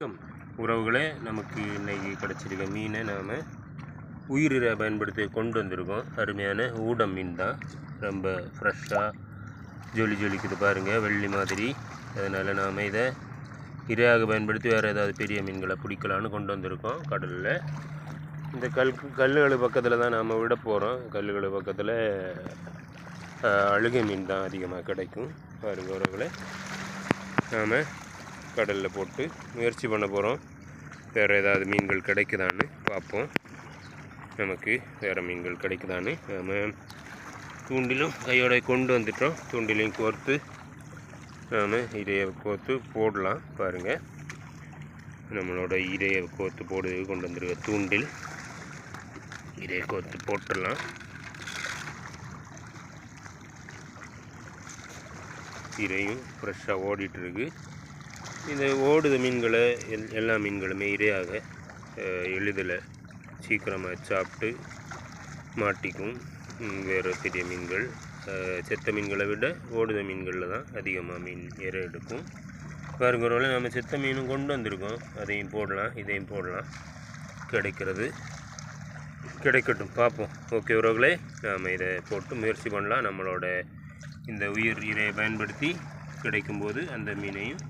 வணக்கம். உறவுகளே நமக்கு இன்றைக்கி கிடச்சிருக்க மீனை நாம் உயிரிரை பயன்படுத்தி கொண்டு வந்திருக்கோம். அருமையான ஊடம் மீன் தான். ரொம்ப ஃப்ரெஷ்ஷாக ஜொலி ஜொலிக்குது பாருங்கள் வெள்ளி மாதிரி. அதனால் நாம் இதை இரையாக பயன்படுத்தி வேறு ஏதாவது பெரிய மீன்களை பிடிக்கலான்னு கொண்டு வந்திருக்கோம் கடலில். இந்த கல் கல்லுகள் பக்கத்தில் தான் நாம் விட போகிறோம் கல்லுகள் பக்கத்தில் அழுகை மீன் தான் அதிகமாக கிடைக்கும். பாருங்கள் உறவுகளை. நாம் கடலில் போட்டு முயற்சி பண்ண போகிறோம். வேறு ஏதாவது மீன்கள் கிடைக்குதான்னு பார்ப்போம். நமக்கு வேறு மீன்கள் கிடைக்குதான்னு நாம் தூண்டிலும் கையோட கொண்டு வந்துட்டோம். தூண்டிலையும் கோர்த்து நாம் இரையை கோர்த்து போடலாம் பாருங்கள் நம்மளோட இரையை கோர்த்து போடுறது கொண்டு வந்துருக்க தூண்டில் இரையை கோர்த்து போட்டுடலாம். இரையும் ஃப்ரெஷ்ஷாக ஓடிட்டுருக்கு இந்த ஓடுத மீன்களை எல் எல்லா மீன்களுமே இரையாக எளிதில் சீக்கிரமாக சாப்பிட்டு மாட்டிக்கும். வேறு பெரிய மீன்கள். செத்த மீன்களை விட ஓடுத மீன்களில் தான் அதிகமாக மீன் இறை எடுக்கும். பாருங்கிறவங்கள நம்ம செத்த மீனும் கொண்டு வந்திருக்கோம். அதையும் போடலாம் இதையும் போடலாம். கிடைக்கிறது. கிடைக்கட்டும் பார்ப்போம். ஓகே உறவுகளே நாம் இதை போட்டு முயற்சி பண்ணலாம். நம்மளோட இந்த உயிர் இரையை பயன்படுத்தி கிடைக்கும்போது அந்த மீனையும்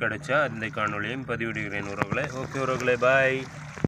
கிடைச்சா அந்த காணொலியும் பதிவிடுகிறேன் உறவுகளை. ஓகே உறவுகளை பாய்